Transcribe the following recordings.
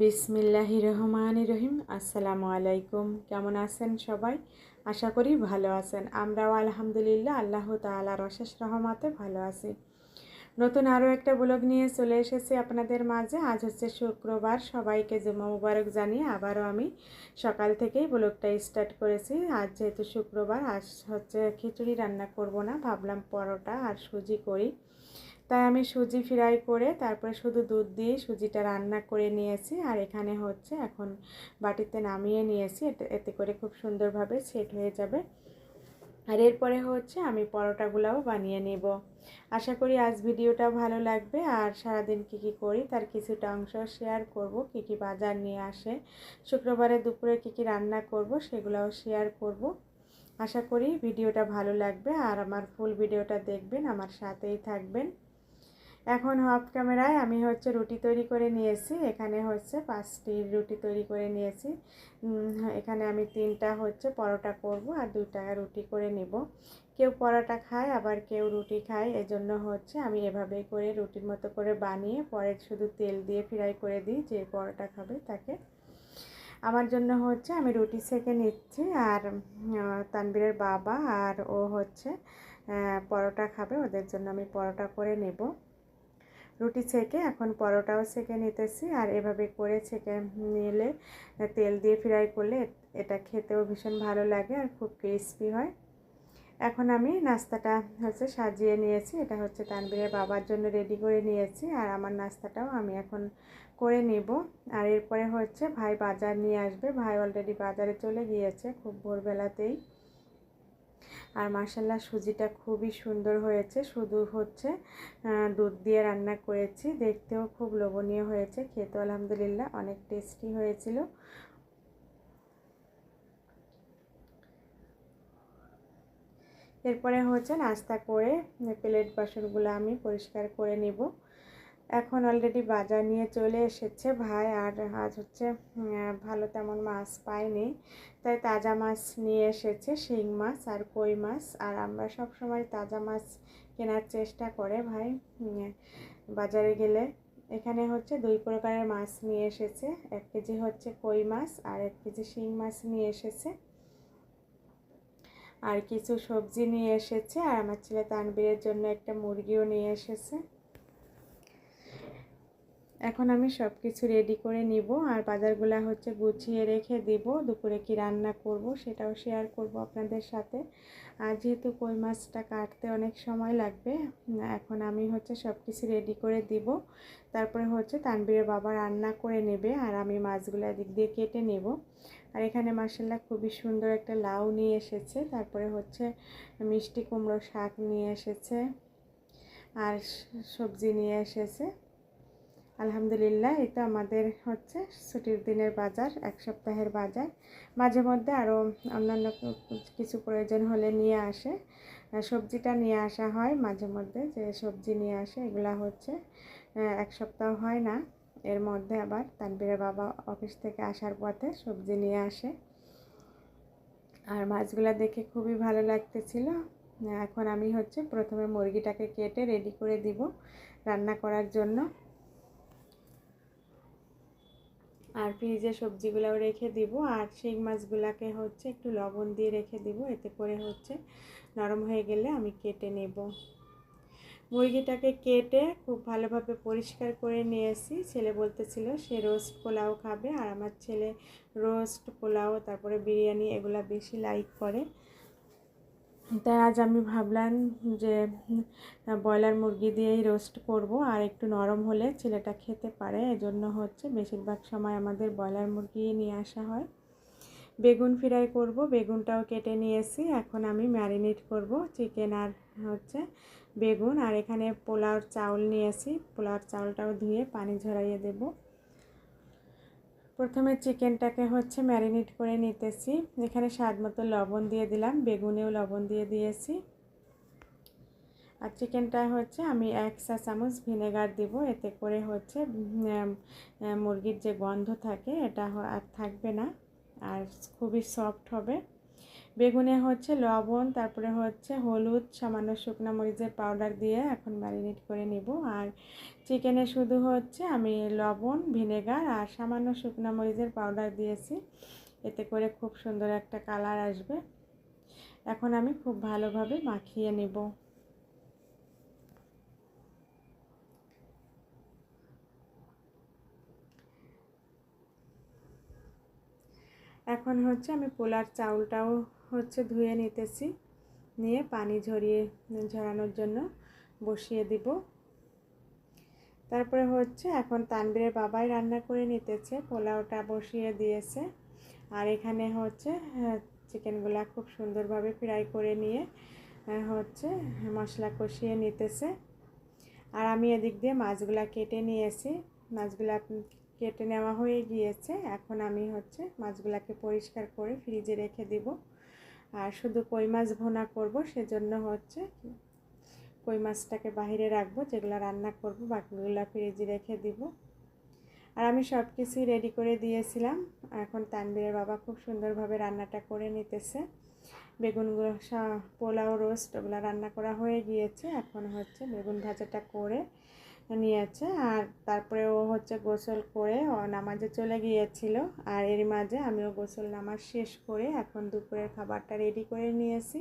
বিসমিল্লাহি রহমান রহিম। আসসালামু আলাইকুম। কেমন আছেন সবাই? আশা করি ভালো আছেন। আমরাও আলহামদুলিল্লাহ আল্লাহ তালার অশেষ রহমাতে ভালো আছি। নতুন আরও একটা ব্লগ নিয়ে চলে এসেছি আপনাদের মাঝে। আজ হচ্ছে শুক্রবার। সবাইকে জুমা মুবারক জানিয়ে আবারও আমি সকাল থেকেই ব্লগটা স্টার্ট করেছি। আজ যেহেতু শুক্রবার, আজ হচ্ছে খিচুড়ি রান্না করব না। ভাবলাম পরোটা আর সুজি করি। তাই আমি সুজি ফ্রাই করে তারপরে শুধু দুধ দিয়ে সুজিটা রান্না করে নিয়েছি। আর এখানে হচ্ছে এখন বাটিতে নামিয়ে নিয়েছি। এতে করে খুব সুন্দরভাবে সেট হয়ে যাবে। আর এরপরে হচ্ছে আমি পরোটাগুলোও বানিয়ে নেব। আশা করি আজ ভিডিওটা ভালো লাগবে। আর সারাদিন কী কী করি তার কিছুটা অংশ শেয়ার করব। কী কী বাজার নিয়ে আসে, শুক্রবারে দুপুরে কী কী রান্না করব সেগুলোও শেয়ার করব। আশা করি ভিডিওটা ভালো লাগবে। আর আমার ফুল ভিডিওটা দেখবেন, আমার সাথেই থাকবেন। এখন অফ ক্যামেরায় আমি হচ্ছে রুটি তৈরি করে নিয়েছি। এখানে হচ্ছে পাঁচটি রুটি তৈরি করে নিয়েছি। এখানে আমি তিনটা হচ্ছে পরোটা করব আর দুইটা রুটি করে নেব। কেউ পরোটা খায়, আবার কেউ রুটি খায়। এজন্য হচ্ছে আমি এভাবেই করে রুটির মতো করে বানিয়ে পরে শুধু তেল দিয়ে ফ্রাই করে দিই, যে পরোটা খাবে তাকে। আমার জন্য হচ্ছে আমি রুটি সেকে নিচ্ছি আর তানবীরের বাবা আর ও হচ্ছে পরোটা খাবে। ওদের জন্য আমি পরোটা করে নেব। রুটি ছেঁকে এখন পরোটাও ছেঁকে নিতেছি আর এভাবে করে ছেঁকে নিলে তেল দিয়ে ফ্রাই করলে এটা খেতেও ভীষণ ভালো লাগে আর খুব ক্রিস্পি হয়। এখন আমি নাস্তাটা হচ্ছে সাজিয়ে নিয়েছি, এটা হচ্ছে তানবীরের বাবার জন্য রেডি করে নিয়েছি আর আমার নাস্তাটাও আমি এখন করে নিব। আর এরপরে হচ্ছে ভাই বাজার নিয়ে আসবে, ভাই অলরেডি বাজারে চলে গিয়েছে খুব ভোরবেলাতেই। আর মাসাল্লাহ সুজিটা খুবই সুন্দর হয়েছে। শুধু হচ্ছে দুধ দিয়ে রান্না করেছি। দেখতেও খুব লোভনীয় হয়েছে। খেতে আলহামদুলিল্লাহ অনেক টেস্টি হয়েছিল। এরপরে হচ্ছে নাস্তা করে প্লেট বাসনগুলো আমি পরিষ্কার করে নিব। এখন অলরেডি বাজার নিয়ে চলে এসেছে। ভাই আর আজ হচ্ছে ভালো তেমন মাছ পাইনি। তাই তাজা মাছ নিয়ে এসেছে, শিং মাছ আর কই মাছ। আর আমরা সব সময় তাজা মাছ কেনার চেষ্টা করে ভাই বাজারে গেলে। এখানে হচ্ছে দুই প্রকারের মাছ নিয়ে এসেছে। এক কেজি হচ্ছে কই মাছ আর এক কেজি শিং মাছ নিয়ে এসেছে। আর কিছু সবজি নিয়ে এসেছে। আর আমার ছেলে তানবীরের জন্য একটা মুরগিও নিয়ে এসেছে। এখন আমি সব কিছু রেডি করে নিব আর বাজারগুলো হচ্ছে গুছিয়ে রেখে দিব, দুপুরে কি রান্না করব সেটাও শেয়ার করব আপনাদের সাথে। আর যেহেতু কই মাছটা কাটতে অনেক সময় লাগবে এখন আমি হচ্ছে সব কিছু রেডি করে দিব। তারপরে হচ্ছে তানবীরের বাবা রান্না করে নেবে আর আমি মাছগুলো দিক দিয়ে কেটে নেব। আর এখানে মাসাল্লাহ খুবই সুন্দর একটা লাউ নিয়ে এসেছে, তারপরে হচ্ছে মিষ্টি কুমড়ো শাক নিয়ে এসেছে, আর সবজি নিয়ে এসেছে। আলহামদুলিল্লাহ, এটা আমাদের হচ্ছে ছুটির দিনের বাজার, এক সপ্তাহের বাজার। মাঝে মধ্যে আরও অন্যান্য কিছু প্রয়োজন হলে নিয়ে আসে। সবজিটা নিয়ে আসা হয় মাঝে মধ্যে, যে সবজি নিয়ে আসে, এগুলা হচ্ছে এক সপ্তাহ হয় না। এর মধ্যে আবার তানবীরের বাবা অফিস থেকে আসার পথে সবজি নিয়ে আসে। আর মাছগুলা দেখে খুবই ভালো লাগতেছিল। এখন আমি হচ্ছে প্রথমে মুরগিটাকে কেটে রেডি করে দিব রান্না করার জন্য। আর ফ্রিজে সবজিগুলোও রেখে দিব আর শিং মাছগুলোকে হচ্ছে একটু লবণ দিয়ে রেখে দিব, এতে করে হচ্ছে নরম হয়ে গেলে আমি কেটে নেব। মুরগিটাকে কেটে খুব ভালোভাবে পরিষ্কার করে নিয়েছি। ছেলে বলতেছিল, সে রোস্ট পোলাও খাবে। আর আমার ছেলে রোস্ট পোলাও, তারপরে বিরিয়ানি, এগুলো বেশি লাইক করে। তাই আজ আমি ভাবলাম যে ব্রয়লার মুরগি দিয়েই রোস্ট করব। আর একটু নরম হলে ছেলেটা খেতে পারে। এজন্য হচ্ছে বেশিরভাগ সময় আমাদের ব্রয়লার মুরগি নিয়ে আসা হয়। বেগুন ফ্রাই করব। বেগুনটাও কেটে নিয়েছি। এখন আমি ম্যারিনেট করব চিকেন আর হচ্ছে বেগুন। আর এখানে পোলাওর চাউল নিয়েছি। পোলাওর চাউলটাও ধুয়ে পানি ঝরাইয়ে দেবো। প্রথমে চিকেনটাকে হচ্ছে ম্যারিনেট করে নিতেছি। এখানে স্বাদ মতো লবণ দিয়ে দিলাম, বেগুনেও লবণ দিয়ে দিয়েছি। আর চিকেনটা হচ্ছে আমি এক চা চামচ ভিনেগার দিব, এতে করে হচ্ছে মুরগির যে গন্ধ থাকে, এটা আর থাকবে না, আর খুবই সফট হবে। বেগুনে হচ্ছে লবণ, তারপরে হচ্ছে হলুদ, সামান্য শুকনো মরিচের পাউডার দিয়ে এখন ম্যারিনেট করে নিব। আর চিকেনে শুধু হচ্ছে আমি লবণ ভিনেগার আর সামান্য শুকনো মরিচের পাউডার দিয়েছি। এতে করে খুব সুন্দর একটা কালার আসবে। এখন আমি খুব ভালোভাবে মাখিয়ে নেব। এখন হচ্ছে আমি পোলার চাউলটাও হচ্ছে ধুয়ে নিতেছি। নিয়ে পানি ঝরিয়ে, ঝরানোর জন্য বসিয়ে দিব। তারপরে হচ্ছে এখন তানবীরের বাবাই রান্না করে নিতেছে, পোলাওটা বসিয়ে দিয়েছে। আর এখানে হচ্ছে চিকেনগুলা খুব সুন্দরভাবে ফ্রাই করে নিয়ে হচ্ছে মশলা কষিয়ে নিতেছে। আর আমি এদিক দিয়ে মাছগুলা কেটে নিয়েছি। মাছগুলা কেটে নেওয়া হয়ে গিয়েছে। এখন আমি হচ্ছে মাছগুলাকে পরিষ্কার করে ফ্রিজে রেখে দিব। আর শুধু কই মাছ ভোনা করব, সেজন্য হচ্ছে কই মাছটাকে বাহিরে রাখব, যেগুলো রান্না করব, বাকিগুলো ফ্রিজে রেখে দিব। আর আমি সব কিছুই রেডি করে দিয়েছিলাম। এখন তানবীরের বাবা খুব সুন্দরভাবে রান্নাটা করে নিতেছে। বেগুনগুলো পোলাও, রোস্ট, ওগুলো রান্না করা হয়ে গিয়েছে। এখন হচ্ছে বেগুন ভাজাটা করে নিয়েছে। আর তারপরে ও হচ্ছে গোসল করে ও নামাজে চলে গিয়েছিল। আর এর মাঝে আমিও গোসল নামাজ শেষ করে এখন দুপুরের খাবারটা রেডি করে নিয়েছি।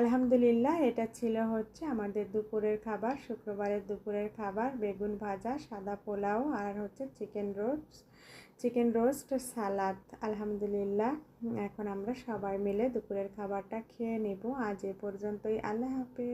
আলহামদুলিল্লাহ, এটা ছিল হচ্ছে আমাদের দুপুরের খাবার। শুক্রবারের দুপুরের খাবার, বেগুন ভাজা, সাদা পোলাও আর হচ্ছে chicken roast chicken roast salad. আলহামদুলিল্লাহ, এখন আমরা সবাই মিলে দুপুরের খাবারটা খেয়ে নেব। আজ এ পর্যন্তই, আল্লাহ হাফেজ।